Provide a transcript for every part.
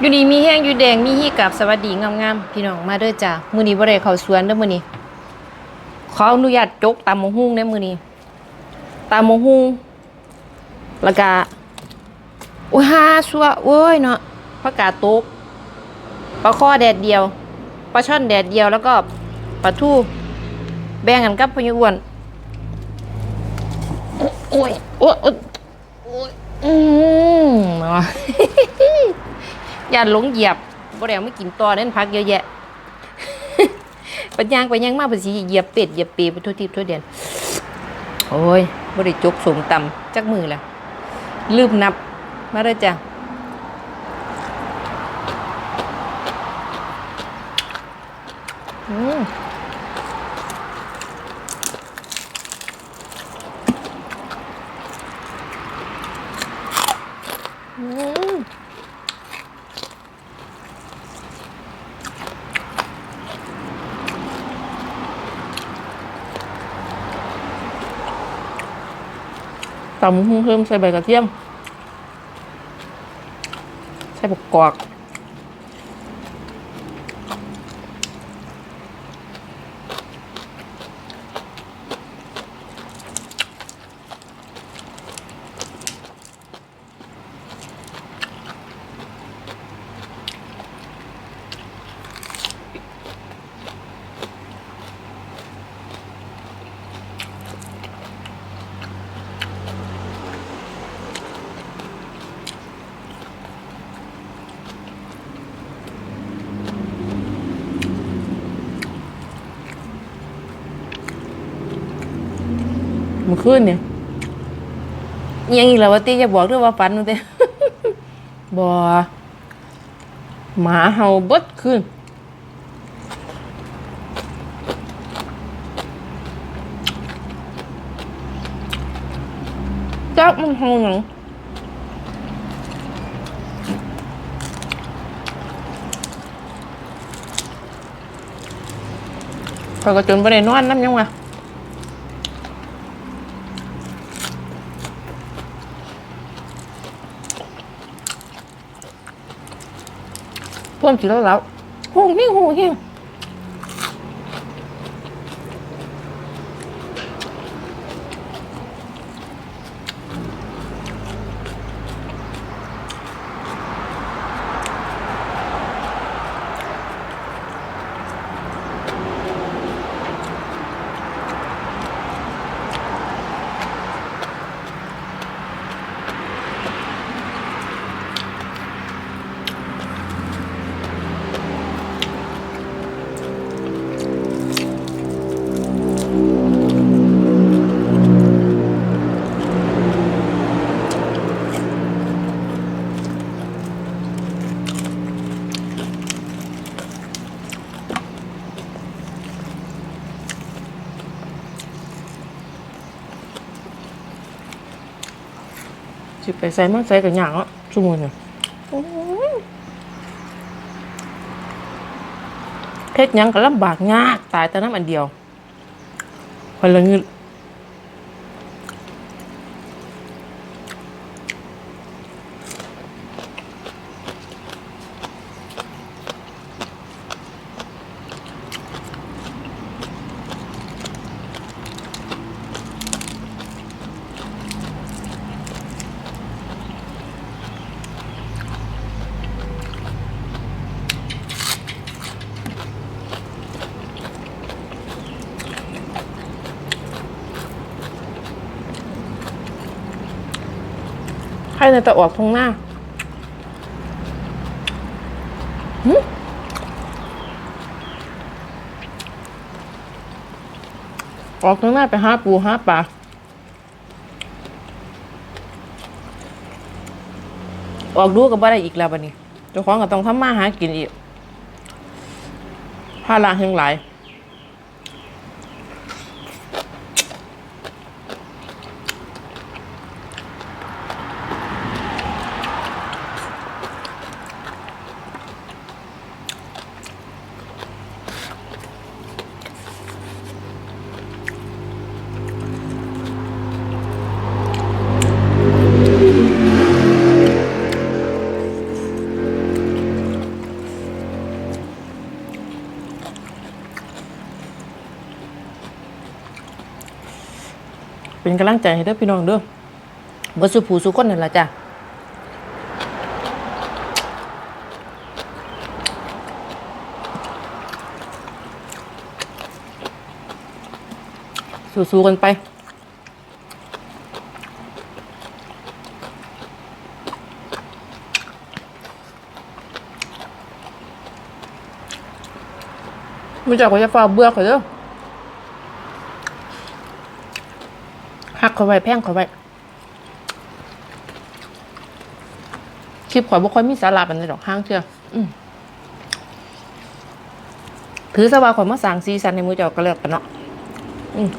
อยู่ดีมีแห้งอยู่แดงมีฮีกับสวัสดีงามๆพี่น้องมาเด้อจ้ามื้อนี้บ่ได้เข้าสวนเด้อมื้อนี้ขออนุญาตจกตำมะฮุ่งเด้อมื้อนี้ตำมะฮุ่งแล้วก็โอ้ยหาซัวโอ้ยเนาะผักกาดตกปลาข้อแดดเดียวปลาช่อนแดดเดียวแล้วก็ปลาทูแบ่งกันกับพญอ้วนโอ้ยโอ้ยโอ้ยโอ้ยอืมเนาะ ย่าหลงเหยียบบ่ได้เอาไม่กินต่อเน้นพักเยอะแยะปัญญางไปยังมาเพิ่นสิเหยียบเป็ดเหยียบปีไปทั่วทิพย์ทั่วเดียนโอ้ยบ่ได้จกสูงต่ำจักมือแล้วลืมนับมาเด้อจ้ะอืมอืม ตำหุ้งเพิ่มใส่ใบกระเทียม ใส่บกกอ กมันขึ้นเนี่ยอิหยังอีกแล้ววะตีอย่าบอกด้วยว่าฝันมันเต้บอหมาเห่าเบดขึ้นจักมันเห่าหยังพอยก็จนไปได้นอนน้ำยังวะ พ่วงจีแล้วแล้วหูนี่หูเฮีย สิไปใส่มันใส่กับหยางอะชั่วโมงเนี่ยเพชรยังก็ลำบากยากตายแต่น้ำอันเดียวพนละเงิน ให้ในตะออกทงหน้าออกทางหน้าไปหาปูหาปลาออกดูกับบ่ได้อีกแล้วบัดนี้เจ้าของก็ต้องทำมาหากินอีกภาระแห่งหลาย เป็นกำลังใจให้เด้อพี่น้องเด้อบ่สุผูสุคนนั่นล่ะจ้ะสู้ๆกันไปไม่จากว่าจะฟ้าเบื่อเขาเด้อ หักเขาไว้แพงเขาไว้คลิปข่อยบ่ค่อยมีสาระปานใดดอกห้างเทื่ออถือซะว่าข่อยมาสร้างซีซันในมือเจ้าก็แล้วกันเนาะอืม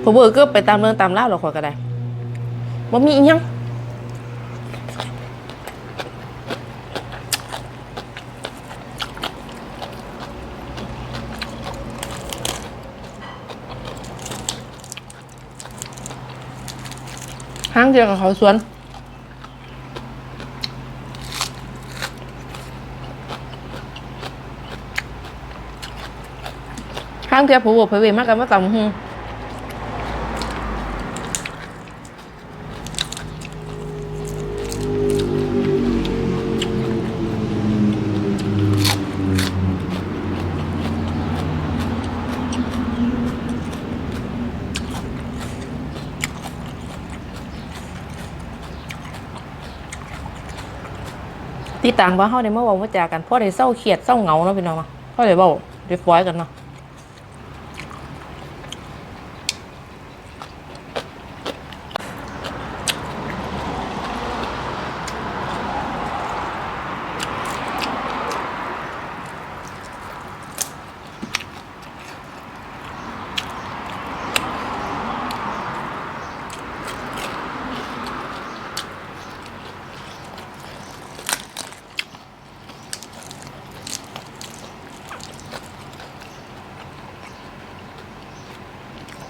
เบอร์ก็ไปตามเรื่องตามเล่าหรอกข่อยก็ได้บ่มีอีหยัง ห้างเดียวกับเขาสวน ห้างเดียวผู้บวกเผยเวมากกันว่าต่ำห ต่างว่าเขาได้มาเว้ามาจากันพ่อได้เศร้าเครียดเศร้าเหงาเนาะพี่น้องเนาะเขาได้เว้าได้ฟอยกันเนาะ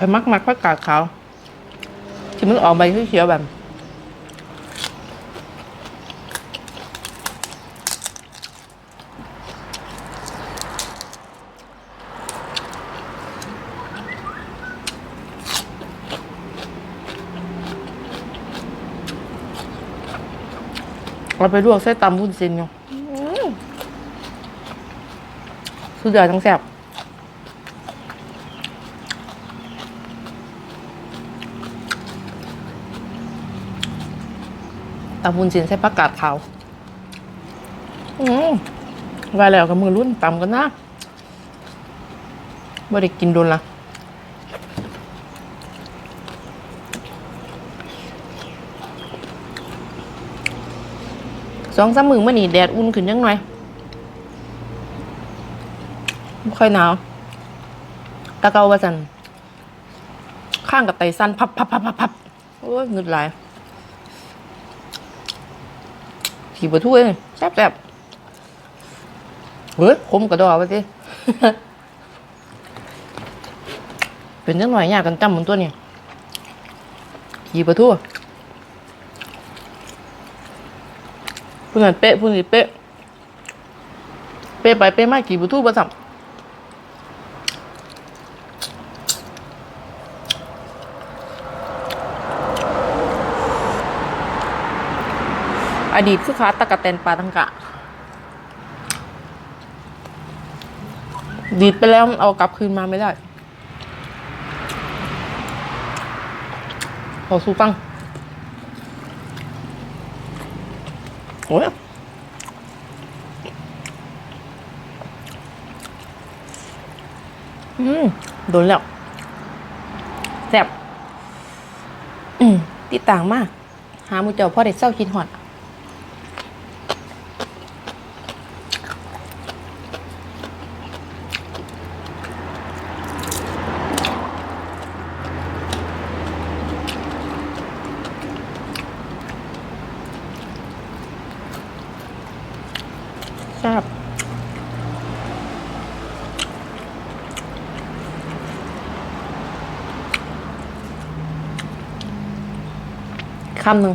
ไปมักมักผักกาดขาวที่มันออกใบเขียวๆแบบเราไปลวกใส่ตำวุ้นเส้นอยู่สุดยอดทั้งแซ่บ ตำบุญสินใส่ผักกาดขาวอืมว่าแล้วกับมือรุ่นตำกันนะไม่ได้กินโดนละสองสามมือมื่อนี่แดดอุ่นขึ้นยังหน่อยไม่ค่อยหนาวตะเกาว่าสันข้างกับไตสั้นพับพับพับพับพับโอ้ยเงึดหลาย ขี่บะถ้วยแซ่บแซ่บเฮ้ยคมกระดอไปสิเป็นจังหน่อยยากกันจำมันตัวนี้ขี่บะทั่วพูดนั่นเป๊ะพูดนี่เป๊ะเป๊ะไปเป๊ะมาขี่บะทั่วประสัม อดีตคือขาตะกะแตนปลาตังกะ ดีดไปแล้วเอากลับคืนมาไม่ได้ขอสู้ฟังโอ้ยอืม โดนแล้วแซ่บอืมติดต่างมาก หามูเจ้าพ่อเด็กเศร้าคิดหอด ทราบคำหนึ่ง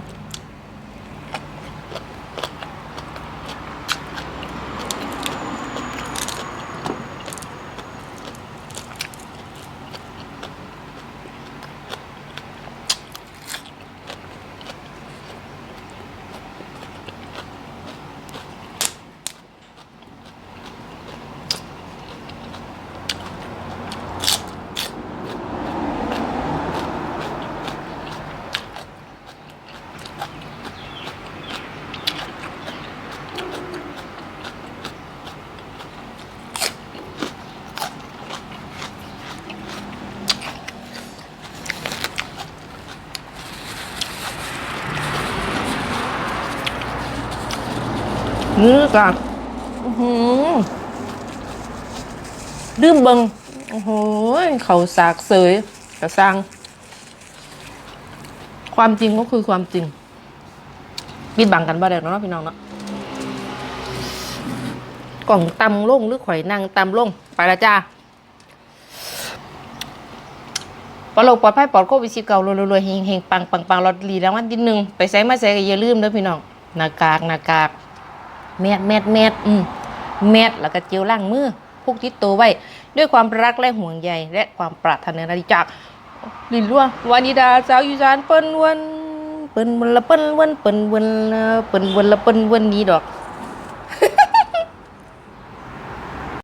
นี่ จ้ะอื้อหือดื่มเบิงโอ้โหเขาสากเสยกระซังความจริงก็คือความจริงปิดบังกันบ่ได้เนาะพี่น้องเนาะกล่องตำลงหรือข่อยนั่งตำลงไปละจ้าปลอดปลอดภัยปลอดโควิดสิบเก้ารวยๆเฮงเฮงๆปังปังปังลอตเตอรี่รางวัลที่หนึ่งไปใส่มาใส่ก็อย่าลืมเด้อพี่น้องหน้ากากหน้ากาก แมดแมดแมดอืมแมดแล้วก็เจลล่างมือพวกที่โตวไว้ ด้วยความรักและห่วงใยและความปรารถนาดีจากลินรัววานิดาสาวยูจานเปิ้นวันเปิ้นวันละเปิ้นวันเปิ้นวันละเปิ้นวันละเปิ้นวันนี้ดอก